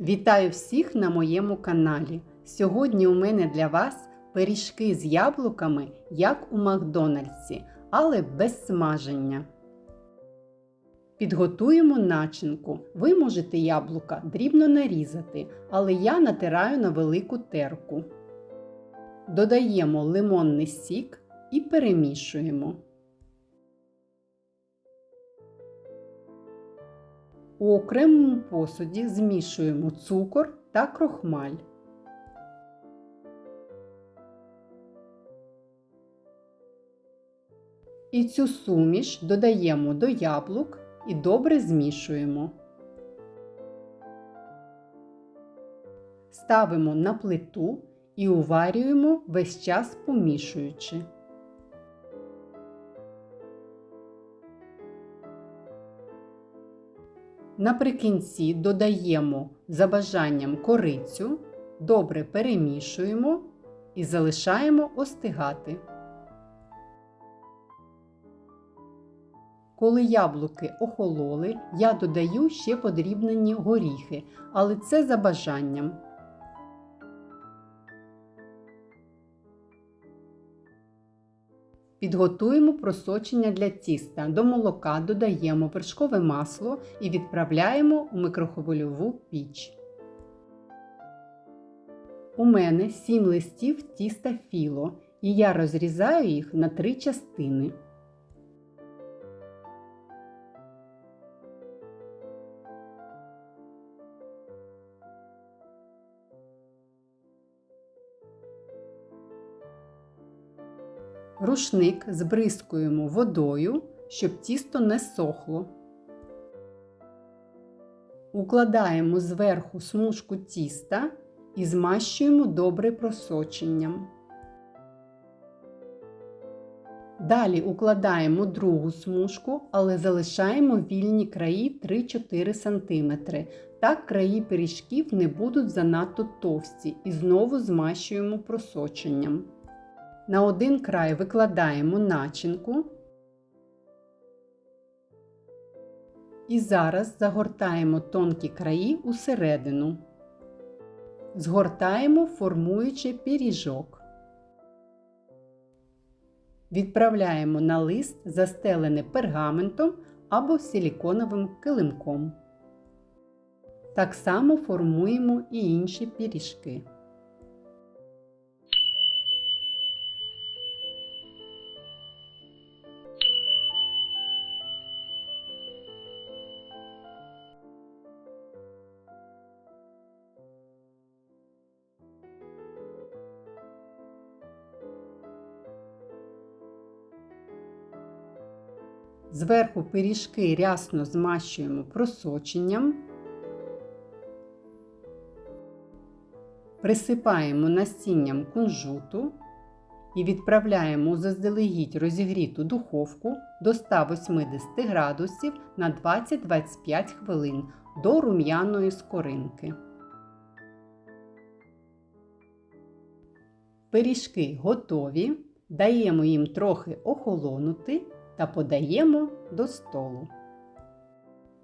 Вітаю всіх на моєму каналі. Сьогодні у мене для вас пиріжки з яблуками, як у Макдональдсі, але без смаження. Підготуємо начинку. Ви можете яблука дрібно нарізати, але я натираю на велику терку. Додаємо лимонний сік і перемішуємо. У окремому посуді змішуємо цукор та крохмаль. І цю суміш додаємо до яблук і добре змішуємо. Ставимо на плиту і уварюємо весь час помішуючи. Наприкінці додаємо за бажанням корицю, добре перемішуємо і залишаємо остигати. Коли яблуки охололи, я додаю ще подрібнені горіхи, але це за бажанням. Підготуємо просочення для тіста. До молока додаємо вершкове масло і відправляємо у микрохвильову піч. У мене 7 листів тіста філо, і я розрізаю їх на три частини. Рушник збризкуємо водою, щоб тісто не сохло. Укладаємо зверху смужку тіста і змащуємо добре просоченням. Далі укладаємо другу смужку, але залишаємо вільні краї 3-4 см. Так краї пиріжків не будуть занадто товсті і знову змащуємо просоченням. На один край викладаємо начинку і зараз загортаємо тонкі краї усередину. Згортаємо, формуючи пиріжок. Відправляємо на лист, застелений пергаментом або силіконовим килимком. Так само формуємо і інші пиріжки. Зверху пиріжки рясно змащуємо просоченням, присипаємо насінням кунжуту і відправляємо заздалегідь розігріту духовку до 180 градусів на 20-25 хвилин до рум'яної скоринки. Пиріжки готові, даємо їм трохи охолонути та подаємо до столу.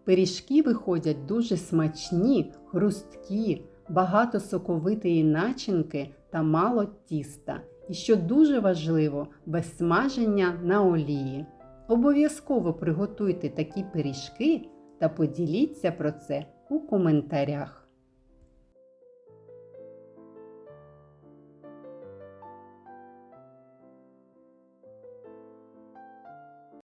Пиріжки виходять дуже смачні, хрусткі, багато соковитої начинки та мало тіста. І що дуже важливо, без смаження на олії. Обов'язково приготуйте такі пиріжки та поділіться про це у коментарях.